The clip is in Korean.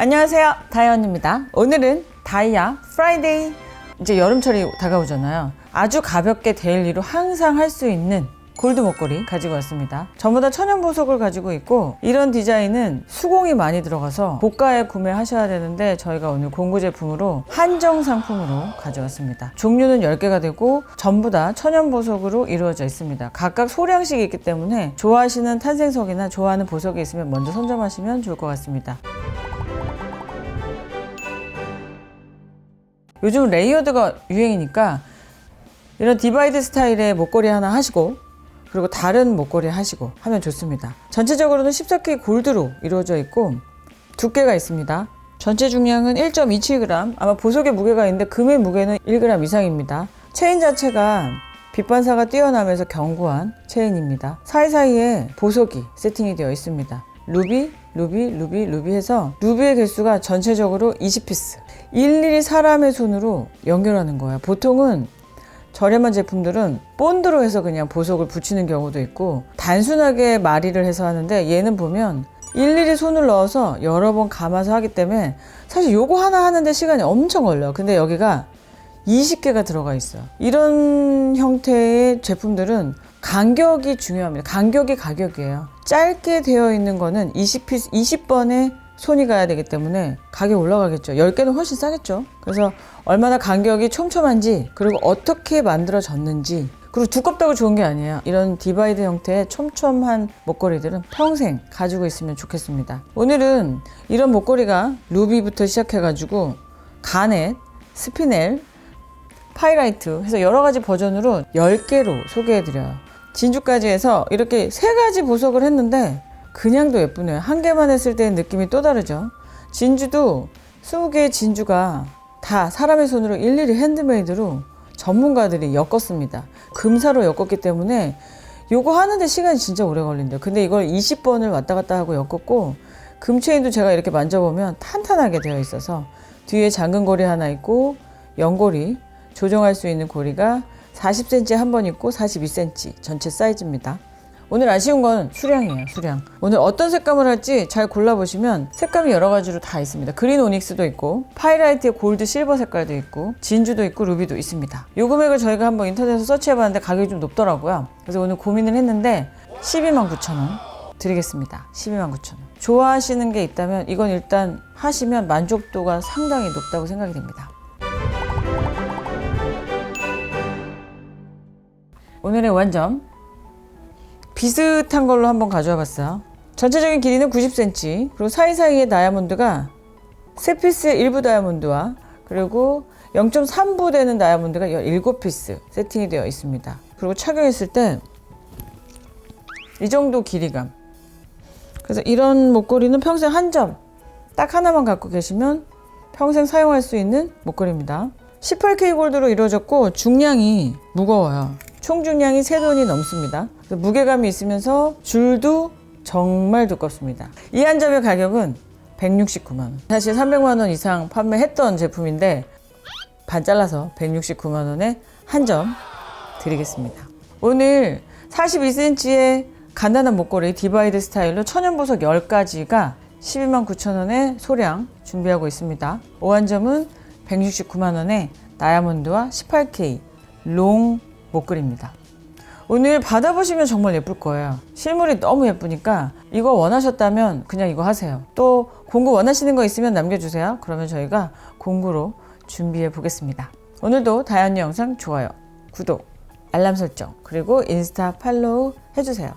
안녕하세요. 다이언입니다. 오늘은 다이아 프라이데이. 이제 여름철이 다가오잖아요. 아주 가볍게 데일리로 항상 할 수 있는 골드 목걸이 가지고 왔습니다. 전부 다 천연 보석을 가지고 있고 이런 디자인은 수공이 많이 들어가서 고가에 구매하셔야 되는데 저희가 오늘 공구 제품으로 한정 상품으로 가져왔습니다. 종류는 10개가 되고 전부 다 천연 보석으로 이루어져 있습니다. 각각 소량씩 있기 때문에 좋아하시는 탄생석이나 좋아하는 보석이 있으면 먼저 선점하시면 좋을 것 같습니다. 요즘 레이어드가 유행이니까 이런 디바이드 스타일의 목걸이 하나 하시고 그리고 다른 목걸이 하시고 하면 좋습니다. 전체적으로는 14K 골드로 이루어져 있고 두께가 있습니다. 전체 중량은 1.27g. 아마 보석의 무게가 있는데 금의 무게는 1g 이상입니다. 체인 자체가 빛 반사가 뛰어나면서 견고한 체인입니다. 사이사이에 보석이 세팅이 되어 있습니다. 루비, 루비, 루비, 루비 해서 루비의 개수가 전체적으로 20피스. 일일이 사람의 손으로 연결하는 거예요. 보통은 저렴한 제품들은 본드로 해서 그냥 보석을 붙이는 경우도 있고 단순하게 마리를 해서 하는데 얘는 보면 일일이 손을 넣어서 여러 번 감아서 하기 때문에 사실 요거 하나 하는데 시간이 엄청 걸려요. 근데 여기가 20개가 들어가 있어요. 이런 형태의 제품들은 간격이 중요합니다. 간격이 가격이에요. 짧게 되어 있는 거는 20피스, 20번에 손이 가야 되기 때문에 가격 올라가겠죠. 10개는 훨씬 싸겠죠. 그래서 얼마나 간격이 촘촘한지, 그리고 어떻게 만들어졌는지, 그리고 두껍다고 좋은 게 아니에요. 이런 디바이드 형태의 촘촘한 목걸이들은 평생 가지고 있으면 좋겠습니다. 오늘은 이런 목걸이가 루비부터 시작해가지고 가넷, 스피넬, 파이라이트 해서 여러 가지 버전으로 10개로 소개해드려요. 진주까지 해서 이렇게 세 가지 보석을 했는데 그냥도 예쁘네요. 한 개만 했을 때는 느낌이 또 다르죠. 진주도 20개의 진주가 다 사람의 손으로 일일이 핸드메이드로 전문가들이 엮었습니다. 금사로 엮었기 때문에 요거 하는데 시간이 진짜 오래 걸린대요. 근데 이걸 20번을 왔다 갔다 하고 엮었고 금체인도 제가 이렇게 만져보면 탄탄하게 되어 있어서 뒤에 잠근고리 하나 있고 연고리 조정할 수 있는 고리가 40cm 한번 있고 42cm 전체 사이즈입니다. 오늘 아쉬운 건 수량이에요, 수량. 오늘 어떤 색감을 할지 잘 골라보시면 색감이 여러 가지로 다 있습니다. 그린 오닉스도 있고, 파이라이트의 골드 실버 색깔도 있고, 진주도 있고, 루비도 있습니다. 요 금액을 저희가 한번 인터넷에서 서치해봤는데 가격이 좀 높더라고요. 그래서 오늘 고민을 했는데 12만 9천 원 드리겠습니다. 12만 9천 원. 좋아하시는 게 있다면 이건 일단 하시면 만족도가 상당히 높다고 생각이 됩니다. 오늘의 원점 비슷한 걸로 한번 가져와 봤어요. 전체적인 길이는 90cm, 그리고 사이사이의 다이아몬드가 세 피스의 일부 다이아몬드와 그리고 0.3부 되는 다이아몬드가 17피스 세팅이 되어 있습니다. 그리고 착용했을 때 이 정도 길이감. 그래서 이런 목걸이는 평생 한 점, 딱 하나만 갖고 계시면 평생 사용할 수 있는 목걸이입니다. 18K 골드로 이루어졌고 중량이 무거워요. 총 중량이 3톤이 넘습니다. 무게감이 있으면서 줄도 정말 두껍습니다. 이 한 점의 가격은 169만 원. 사실 300만 원 이상 판매했던 제품인데 반 잘라서 169만 원에 한 점 드리겠습니다. 오늘 42cm의 간단한 목걸이 디바이드 스타일로 천연 보석 10가지가 12만 9천 원의 소량 준비하고 있습니다. 오한점은 169만 원에 다이아몬드와 18K 롱 목걸이입니다. 오늘 받아보시면 정말 예쁠 거예요. 실물이 너무 예쁘니까 이거 원하셨다면 그냥 이거 하세요. 또 공구 원하시는 거 있으면 남겨주세요. 그러면 저희가 공구로 준비해 보겠습니다. 오늘도 다현이 영상 좋아요, 구독, 알람 설정, 그리고 인스타 팔로우 해주세요.